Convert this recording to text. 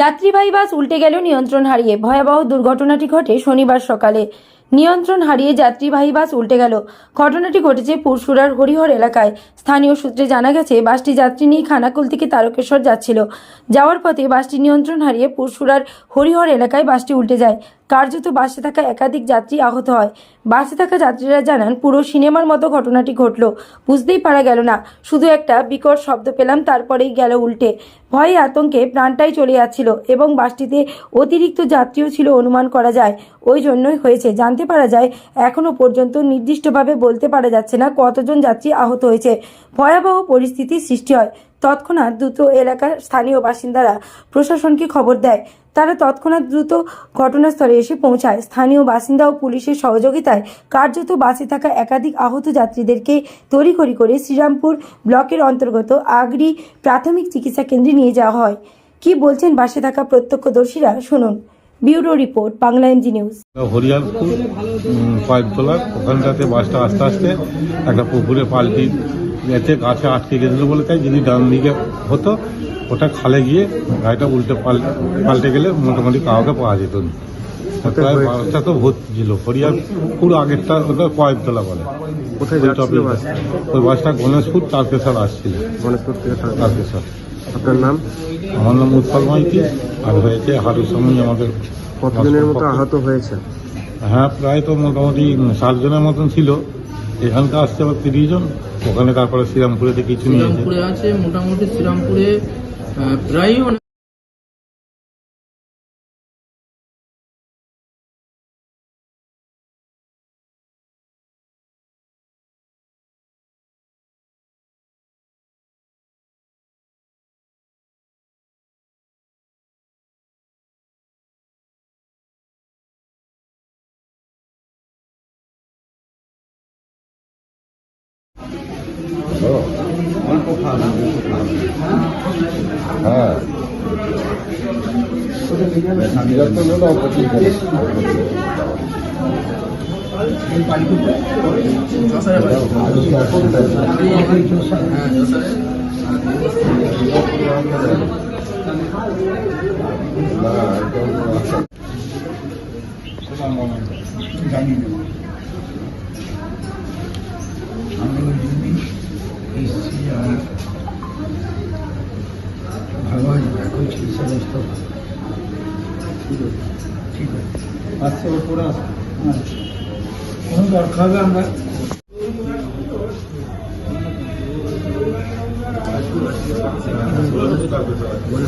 যাত্রীবাহী বাস উল্টে গেল নিয়ন্ত্রণ হারিয়ে ভয়াবহ দুর্ঘটনাটি ঘটে শনিবার সকালে। নিয়ন্ত্রণ হারিয়ে যাত্রীবাহী বাস উল্টে গেল। ঘটনাটি ঘটেছে পুরসুরার হরিহর এলাকায়। স্থানীয় সূত্রে জানা গেছে, বাসটি যাত্রী নিয়ে খানাকুল থেকে তারকেশ্বর যাচ্ছিল। যাওয়ার পথে বাসটি নিয়ন্ত্রণ হারিয়ে পুরসুরার হরিহর এলাকায় বাসটি উল্টে যায়। কার্যত বাসে থাকা একাধিক যাত্রী আহত হয়। বাসে থাকা যাত্রীরা জানান, পুরো সিনেমার মতো ঘটনাটি ঘটলো। বুঝতেই পারা গেল না, শুধু একটা বিকট শব্দ পেলাম, তারপরেই গেল উল্টে। ভয়ে আতঙ্কে প্রাণটাই চলে যাচ্ছিল এবং বাসটিতে অতিরিক্ত যাত্রীও ছিল অনুমান করা যায়। ওই জন্যই হয়েছে। জানতে পারা যায় এখনও পর্যন্ত নির্দিষ্টভাবে বলতে পারা যাচ্ছে না কতজন যাত্রী আহত হয়েছে। ভয়াবহ পরিস্থিতির সৃষ্টি হয়। তৎক্ষণাৎ দ্রুত এলাকার স্থানীয় বাসিন্দারা প্রশাসনকে খবর দেয়। তারা তৎক্ষণাৎ দ্রুত ঘটনাস্থলে এসে পৌঁছায়। স্থানীয় বাসিন্দা ও পুলিশের সহযোগিতায় কার্যত বাসে থাকা একাধিক আহত যাত্রীদেরকে তড়িঘড়ি করে শ্রীরামপুর ব্লকের অন্তর্গত আগরি প্রাথমিক চিকিৎসা কেন্দ্রে নিয়ে যাওয়া হয়। কি বলছেন বাসে থাকা প্রত্যক্ষদর্শীরা শুনুন। Bureau report Bangla MG news. Hariyarpur উম, কয়েকতলা ওখানটাতে বাসটা আস্তে আস্তে একটা পুকুরে পাল্টি গাছে আটকে গেছিল বলে তাই যদি ডান দিকে হতো ওটা খালে গিয়ে গাড়িটা উল্টে পাল- পাল্টে গেলে মোটামুটি কাউকে পাওয়া যেত না। প্রায় বাসটা তো ভর্তি ছিল। হরিয়ারপুর আগেরটা ওটা কয়েকতলা বলে। কোথায় ওই বাসটা? গণেশপুর তারকেশ্বর আসছিল। গণেশপুর থেকে তারকেশ্বর। আপনার নাম? আমার নাম উৎপল মাইতি। আর হয়েছে হারুর সঙ্গে আমাদের কতজনের মতো আহত হয়েছে? হ্যাঁ প্রায় তো মোটামুটি সাতজনের মতন ছিল। এখানকার আসছে আবার তিরিশ জন ওখানে তারপরে শ্রীরামপুরেতে কিছু নেই শ্রীরামপুরে আছে মোটামুটি শ্রীরামপুরে 어. 얼굴 파는 얼굴 파는. 아. 이것도 넣어 보지. 아, 이거 장님 भगवान कुछ समझता ठीक है। आज से पूरा उनका खाजा मैं बोले